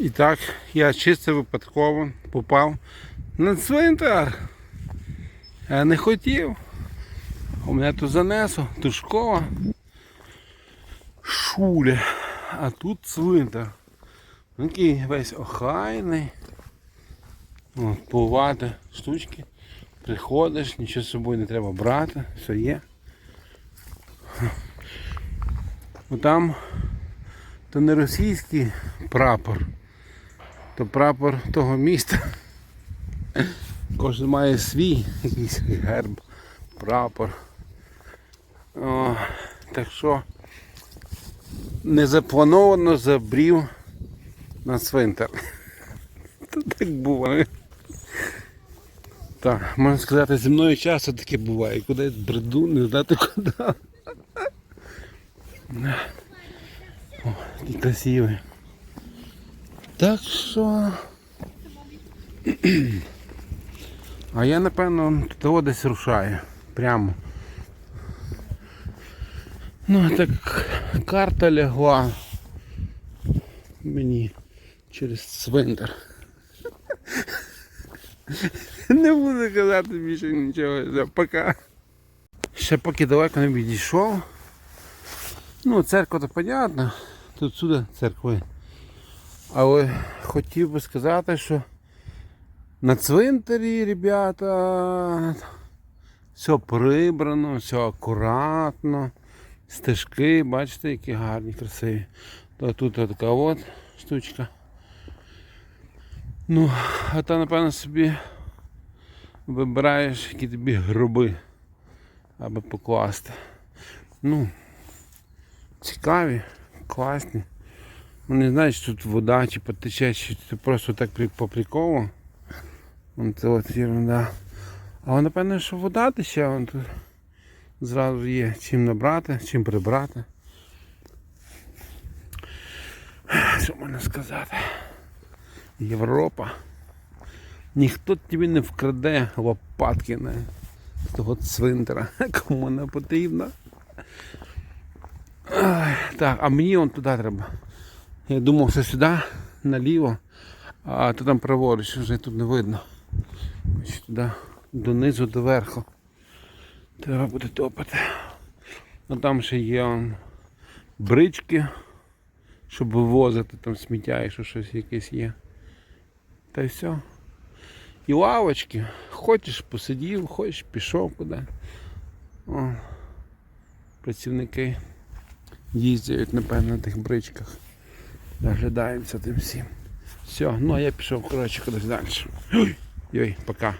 І так, я чисто випадково попав на цвинтар. Я не хотів. У мене тут занесло, тут школа. Шуля. А тут цвинтар. Ну, Такий весь охайний. Повати штучки. Приходиш, нічого з собою не треба брати, все є. Там то не російський прапор, то прапор того міста. Кожен має свій якийсь герб, прапор. О, так що незаплановано забрів на цвинтар. То так буває. Так, можна сказати, зі мною часто таке буває. Куди я бреду, не знати куди. О, красивий. Так що. А я напевно туди десь рушаю. Прямо. Ну так карта лягла мені через цвинтар. Не буду казати більше нічого. Пока. Ще поки далеко не відійшов. Ну, церква то понятно. Тут сюди церкви. Але хотів би сказати, що на цвинтарі, ребята, все прибрано, все акуратно. Стежки, бачите, які гарні, красиві. То тут така от штучка. Ну, а там, напевно, собі вибираєш, які тобі гроби, аби покласти. Ну, цікаві, класні. Ну, не знаю, чи тут вода, чи потече, чи це просто так при- по приколу. Вон це от ерунда. Але напевно, що вода тече, вон тут зразу є чим набрати, чим прибрати. Що можна сказати? Європа. Ніхто тобі не вкраде лопатки на з того цвинтара, кому вона потрібна. Так, а мені он туди треба. Я думав, що сюди, наліво, а то там праворуч, вже тут не видно. Ось Туди, донизу, до верху. Треба буде топати. Ну там ще є он, брички, щоб вивозити там сміття, якщо щось якесь є. Та й все. І лавочки. Хочеш посидів, хочеш пішов куди. О, працівники їздять, напевно, на тих бричках. Наглядаємося тим всім. Все, ну а я пішов, коротше, кудись далі. Ой, пока.